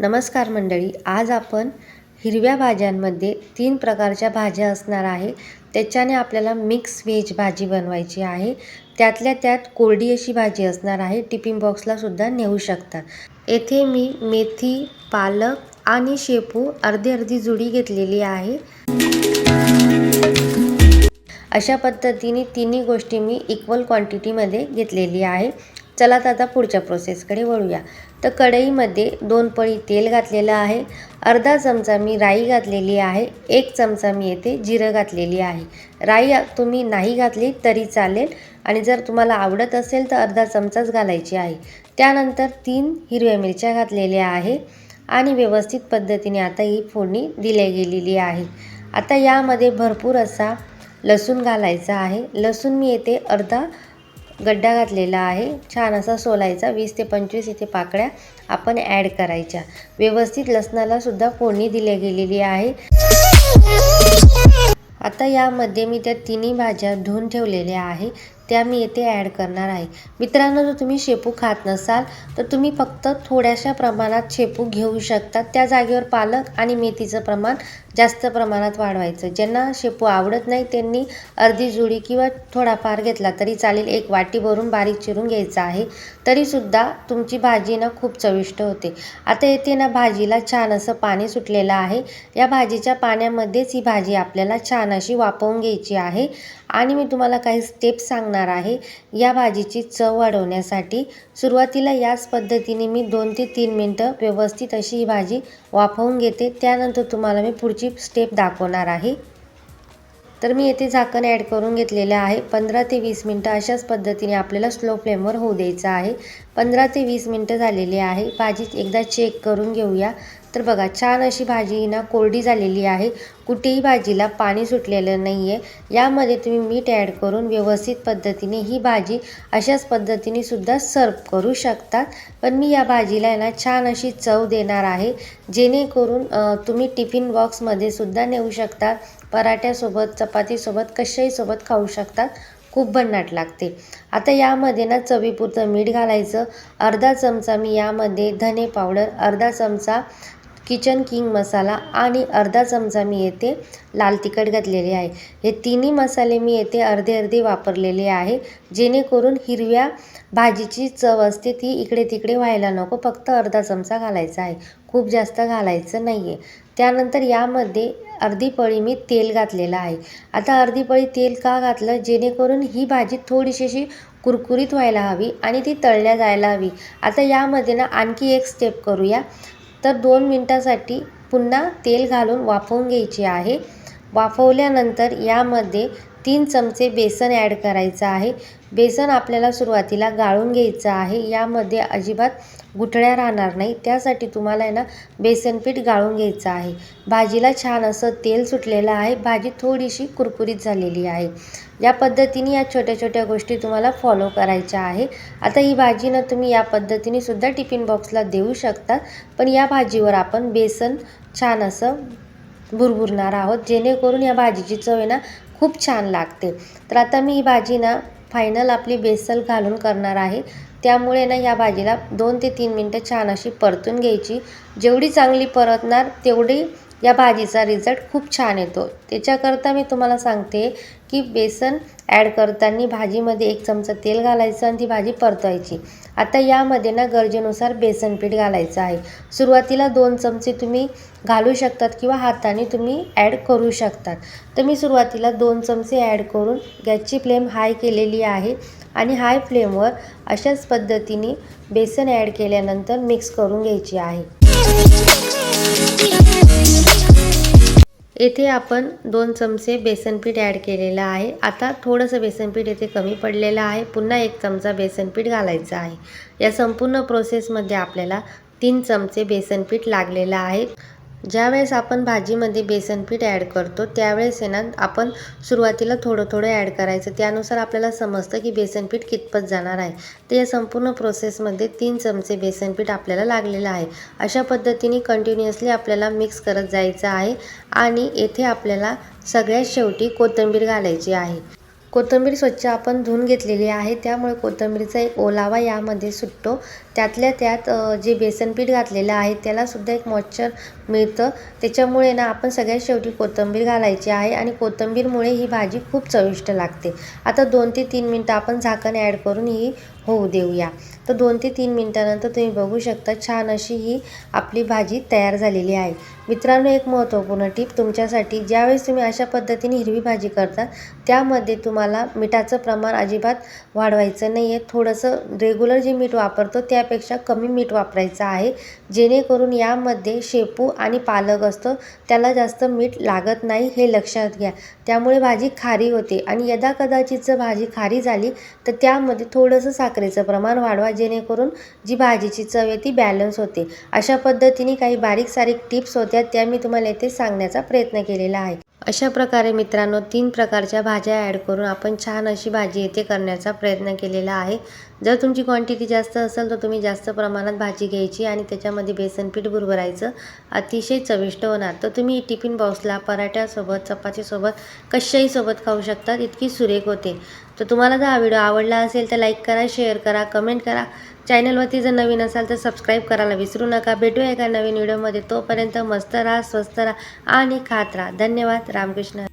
नमस्कार मंडळी आज आपण हिरव्या भाज्यांमध्ये तीन प्रकारच्या भाज्या असणार आहे. त्याच्याने आपल्याला मिक्स व्हेज भाजी बनवायची आहे. त्यातल्या त्यात कोरडी अशी भाजी असणार आहे टिफिन बॉक्सलासुद्धा नेऊ शकता. येथे मी मेथी पालक आणि शेपू अर्धी अर्धी जुडी घेतलेली आहे. अशा पद्धतीने तिन्ही गोष्टी मी इक्वल क्वांटिटीमध्ये घेतलेली आहे. चला तर आता पुढच्या प्रोसेसकडे वळूया. तर कढईमध्ये दोन पळी तेल घातलेलं आहे. अर्धा चमचा मी राई घातलेली आहे. एक चमचा मी येथे जिरं घातलेली आहे. राई तुम्ही नाही घातली तरी चालेल आणि जर तुम्हाला आवडत असेल तर अर्धा चमचाच घालायची आहे. त्यानंतर तीन हिरव्या मिरच्या घातलेल्या आहे आणि व्यवस्थित पद्धतीने आता ही फोडणी दिली गेलेली आहे. आता यामध्ये भरपूर असा लसूण घालायचा आहे. लसूण मी येथे अर्धा गड्डा घातलेला आहे. छान असा सोलायचा. वीस ते पंचवीस इथे पाकळ्या आपण ॲड करायच्या. व्यवस्थित लसणाला सुद्धा फोडणी दिली गेलेली आहे. आता यामध्ये मी त्या तिन्ही भाज्या धुवून ठेवलेल्या आहे. त्या मी येथे ॲड करणार आहे. मित्रांनो जर तुम्ही शेपू खात नसाल तर तुम्ही फक्त थोड्याशा प्रमाणात शेपू घेऊ शकता. त्या जागेवर पालक आणि मेथीचं प्रमाण जास्त प्रमाणात वाढवायचं. ज्यांना शेपू आवडत नाही त्यांनी अर्धी जुडी किंवा थोडाफार घेतला तरी चालेल. एक वाटी भरून बारीक चिरून घ्यायचा आहे तरीसुद्धा तुमची भाजी ना खूप चविष्ट होते. आता येथे ना भाजीला छान असं पाणी सुटलेलं आहे. या भाजीच्या पाण्यामध्येच ही भाजी आपल्याला छान अशी वापरून घ्यायची आहे. आणि मी तुम्हाला काही स्टेप्स सांगणार आहे. या भाजीची चव वाढवण्यासाठी सुरुवातीला याच पद्धतीने मी दोन ते तीन मिनटं व्यवस्थित अशी ही भाजी वाफवून घेते. त्यानंतर तुम्हाला मी पुढची स्टेप दाखवणार आहे. तर मी येथे झाकण ॲड करून घेतलेलं आहे. पंधरा ते वीस मिनटं अशाच पद्धतीने आपल्याला स्लो फ्लेमवर होऊ द्यायचं आहे. पंधरा ते वीस मिनटं झालेली आहे. भाजी एकदा चेक करून घेऊया. तर बघा छान अशी भाजी ना कोरडी झालेली आहे. कुठेही भाजीला पाणी सुटलेलं नाही आहे यामध्ये तुम्ही मीठ ॲड करून व्यवस्थित पद्धतीने ही भाजी अशाच पद्धतीने सुद्धा सर्व करू शकतात. पण मी या भाजीला ना छान अशी चव देणार आहे. जेणेकरून तुम्ही टिफिन बॉक्समध्ये सुद्धा नेऊ शकता. पराठ्यासोबत चपातीसोबत कशाही सोबत खाऊ शकतात खूप भन्नाट लागते. आता यामध्ये ना चवीपुरतं मीठ घालायचं अर्धा चमचा मी यामध्ये धने पावडर अर्धा चमचा किचन किंग मसाला आणि अर्धा चमचा मी येथे लाल तिखट घातलेले आहे. हे तिन्ही मसाले मी येथे अर्धे अर्धे वापरलेले आहे जेणेकरून हिरव्या भाजीची चव असते ती इकडे तिकडे व्हायला नको फक्त अर्धा चमचा घालायचा आहे. खूप जास्त घालायचं नाही आहे त्यानंतर यामध्ये अर्धी पळी मी तेल घातलेलं आहे. आता अर्धी पळी तेल का घातलं? जेणेकरून ही भाजी थोडीशी अशी कुरकुरीत व्हायला हवी आणि ती तळल्या जायला हवी. आता यामध्ये ना आणखी एक स्टेप करूया. तर दोन मिनटासाठी पुन्हा तेल घालून वाफवून घ्यायची आहे. वाफवल्यानंतर यामध्ये तीन चमचे बेसन ॲड करायचं आहे. बेसन आपल्याला सुरुवातीला गाळून घ्यायचं आहे. यामध्ये अजिबात गुठळ्या राहणार नाही. त्यासाठी तुम्हाला आहे ना बेसन पीठ गाळून घ्यायचं आहे. भाजीला छान असं तेल सुटलेलं आहे. भाजी थोडीशी कुरकुरीत झालेली आहे. या पद्धतीने या छोट्या छोट्या गोष्टी तुम्हाला फॉलो करायच्या आहे. आता ही भाजी ना तुम्ही या पद्धतीने सुद्धा टिफिन बॉक्सला देऊ शकता. पण या भाजीवर आपण बेसन छान असं भुरभुरणार आहोत. जेणेकरून या भाजीची चव आहे ना खूप छान लागते. तर आता मी ही भाजी ना फायनल आपली बेसल घालून करणार आहे. त्यामुळे ना या भाजीला दोन ते तीन मिनटं छान अशी परतून घ्यायची. जेवढी चांगली परतणार तेवढी या भाजीचा रिझल्ट खूप छान येतो. त्याच्याकरता मी तुम्हाला सांगते की बेसन ॲड करताना भाजीमध्ये एक चमचा तेल घालायचं आणि ती भाजी परतवायची आता यामध्ये ना गरजेनुसार बेसन पीठ घालायचं आहे. सुरुवातीला दोन चमचे तुम्ही घालू शकतात किंवा हाताने तुम्ही ॲड करू शकतात. तर मी सुरुवातीला दोन चमचे ॲड करून गॅसची फ्लेम हाय केलेली आहे आणि हाय फ्लेमवर अशाच पद्धतीने बेसन ॲड केल्यानंतर मिक्स करून घ्यायची आहे. येथे आपण दोन चमचे बेसन पीठ ॲड केलेलं आहे. आता थोडंसं बेसन पीठ येथे कमी पडलेलं आहे. पुन्हा एक चमचा बेसन पीठ घालायचं आहे. या संपूर्ण प्रोसेसमध्ये आपल्याला तीन चमचे बेसन पीठ लागलेलं आहे. ज्यावेळेस आपण भाजीमध्ये बेसन पीठ ॲड करतो त्यावेळेस आहे ना आपण सुरुवातीला थोडं थोडं ॲड करायचं. त्यानुसार आपल्याला समजतं की बेसन पीठ कितपत जाणार आहे. तर या संपूर्ण प्रोसेसमध्ये तीन चमचे बेसन पीठ आपल्याला लागलेलं आहे. अशा पद्धतीने कंटिन्युअसली आपल्याला मिक्स करत जायचं आहे आणि येथे आपल्याला सगळ्यात शेवटी कोथिंबीर घालायची आहे. कोथिंबीर स्वच्छ आपण धुवून घेतलेली आहे. त्यामुळे कोथिंबीरचा एक ओलावा यामध्ये सुटतो. त्यातल्या त्यात जे बेसन पीठ घातलेलं आहे त्यालासुद्धा एक मॉइश्चर मिळतं. त्याच्यामुळे ना आपण सगळ्यात शेवटी कोथिंबीर घालायची आहे आणि कोथिंबीरमुळे ही भाजी खूप चविष्ट लागते. आता दोन ते तीन मिनटं आपण झाकण ॲड करून ही होऊ देऊया. तर दोन ते तीन मिनटानंतर तुम्ही बघू शकता छान अशी ही आपली भाजी तयार झालेली आहे. मित्रांनो एक महत्त्वपूर्ण टीप तुमच्यासाठी ज्यावेळेस तुम्ही अशा पद्धतीने हिरवी भाजी करता त्यामध्ये तुम्हाला मिठाचं प्रमाण अजिबात वाढवायचं नाही आहे थोडंसं रेग्युलर जे मीठ वापरतो त्यापेक्षा कमी मीठ वापरायचं आहे. जेणेकरून यामध्ये शेपू आणि पालक असतो त्याला जास्त मीठ लागत नाही हे लक्षात घ्या. त्यामुळे भाजी खारी होते आणि यदा कदाचित जर भाजी खारी झाली तर त्यामध्ये थोडंसं साखरेचं प्रमाण वाढवा जेणेकरून जी भाजीची चव आहे ती बॅलन्स होते. अशा पद्धतीने काही बारीक सारीक टिप्स होत्या त्या मी तुम्हाला येथे सांगण्याचा प्रयत्न केलेला आहे. अशा प्रकारे मित्रांनो तीन प्रकारच्या भाज्या ॲड करून आपण छान अशी भाजी येथे करण्याचा प्रयत्न केलेला आहे. जर तुमची क्वांटिटी जास्त असेल तर तुम्ही जास्त प्रमाणात भाजी घ्यायची आणि त्याच्यामध्ये बेसन पीठ अतिशय चविष्ट होणार. तर तुम्ही टिफिन बॉक्सला पराठ्यासोबत चपातीसोबत कशाही सोबत खाऊ शकतात इतकी सुरेख होते. तर तुम्हाला जर हा व्हिडिओ आवडला असेल तर लाईक करा शेअर करा कमेंट करा. चॅनलवरती जर नवीन असाल तर सबस्क्राईब करायला विसरू नका. भेटूया एका नवीन व्हिडिओमध्ये. तोपर्यंत मस्त राहा स्वस्त राहा आणि खात राहा. धन्यवाद. रामकृष्ण